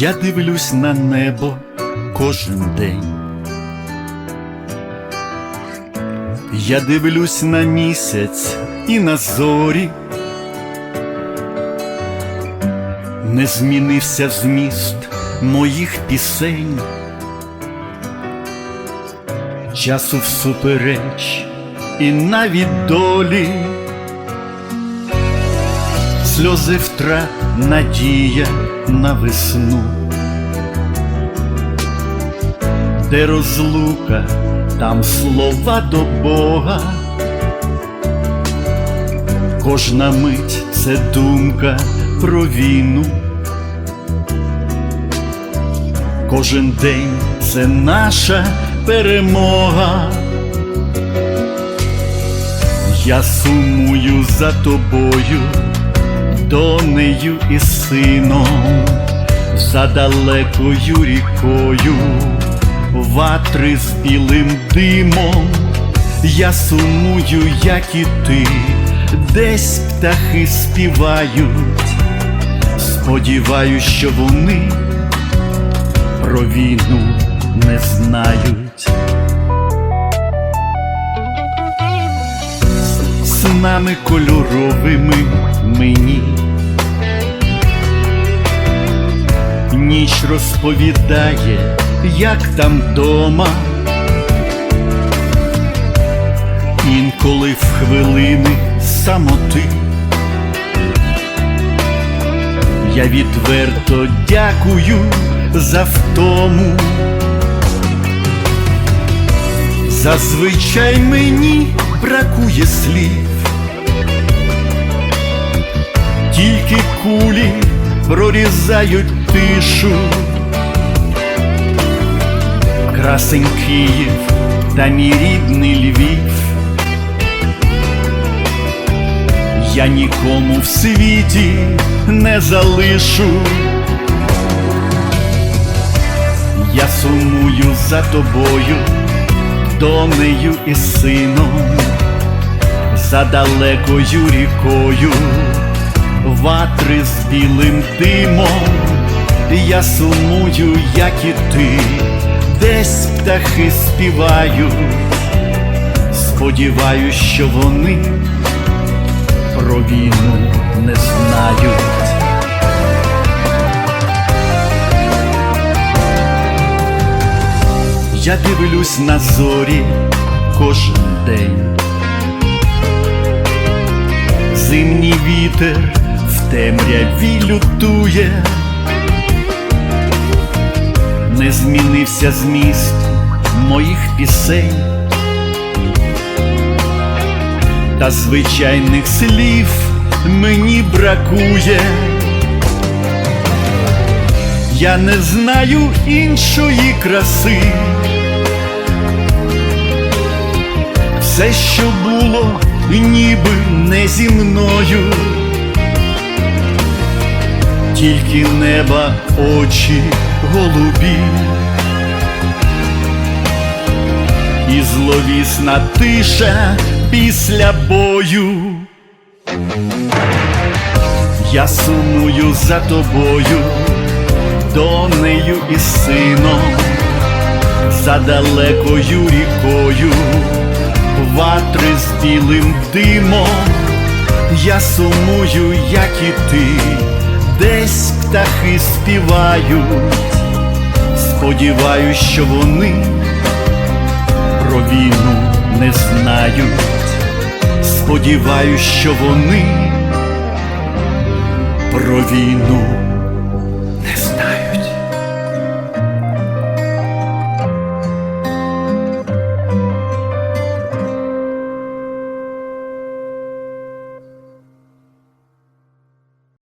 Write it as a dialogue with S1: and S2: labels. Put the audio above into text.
S1: Я дивлюсь на небо кожен день. Я дивлюсь на місяць і на зорі. Не змінився зміст моїх пісень. Часу всупереч і навіть долі. Сльози втрат, надія на весну, де розлука, там слова до Бога, кожна мить це думка про війну, кожен день це наша перемога. Я сумую за тобою донею і сином, за далекою рікою, ватри з білим димом, я сумую, як і ти, десь птахи співають, сподіваюсь, що вони про війну не знають. Снами кольоровими мені ніч розповідає, як там дома, інколи в хвилини самоти. Я відверто дякую за втому. Зазвичай мені бракує слів, тільки кулі прорізають тишу, красень Київ та мій рідний Львів. Я нікому в світі не залишу. Я сумую за тобою, донею і сином, за далекою рікою, ватри з білим димом, я сумую, як і ти, десь птахи співають, сподіваюсь, що вони про війну не знають. Я дивлюсь на зорі кожен день. Зимній вітер в темряві лютує, не змінився зміст моїх пісень, та звичайних слів мені бракує. Я не знаю іншої краси. Все, що було, ніби не зі мною, тільки неба очі голубі, і зловісна тиша після бою. Я сумую за тобою, донею і сином, за далекою рікою, ватри з білим димом, я сумую, як і ти, десь птахи співають, сподіваюсь, що вони про війну не знають, сподіваюсь, що вони про війну не знають.